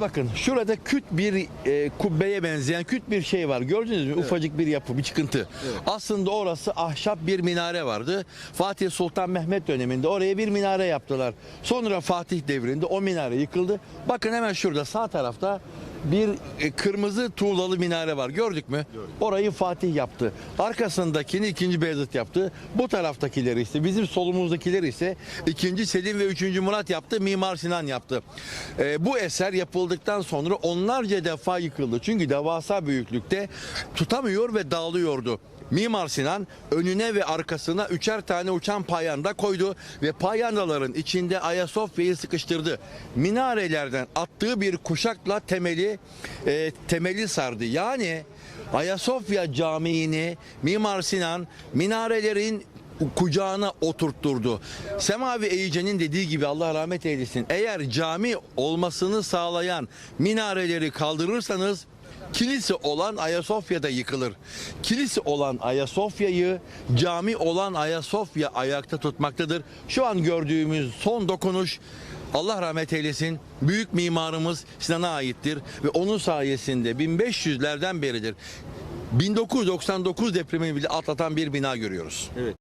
Bakın şurada küt bir e, kubbeye benzeyen küt bir şey var. Gördünüz mü? Ufacık bir yapı, bir çıkıntı. Aslında orası ahşap bir minare vardı. Fatih Sultan Mehmet döneminde oraya bir minare yaptılar. Sonra Fatih devrinde o minare yıkıldı. Bakın hemen şurada sağ tarafta bir e, kırmızı tuğlalı minare var. Gördük mü? Orayı Fatih yaptı. Arkasındakini 2. Beyazıt yaptı. Bu taraftakileri ise bizim solumuzdakileri ise 2. Selim ve 3. Murat yaptı. Mimar Sinan yaptı. E, bu eser yapıldıktan sonra onlarca defa yıkıldı. Çünkü devasa büyüklükte tutamıyor ve dağılıyordu. Mimar Sinan önüne ve arkasına üçer tane uçan payanda koydu ve payandaların içinde Ayasofya'yı sıkıştırdı. Minarelerden attığı bir kuşakla temeli e, temeli sardı. Yani Ayasofya Camii'ni Mimar Sinan minarelerin kucağına oturtturdu. Semavi Eyice'nin dediği gibi Allah rahmet eylesin. Eğer cami olmasını sağlayan minareleri kaldırırsanız kilise olan Ayasofya'da yıkılır. Kilise olan Ayasofya'yı cami olan Ayasofya ayakta tutmaktadır. Şu an gördüğümüz son dokunuş Allah rahmet eylesin büyük mimarımız Sinan'a aittir ve onun sayesinde 1500'lerden beridir 1999 depremini bile atlatan bir bina görüyoruz. Evet.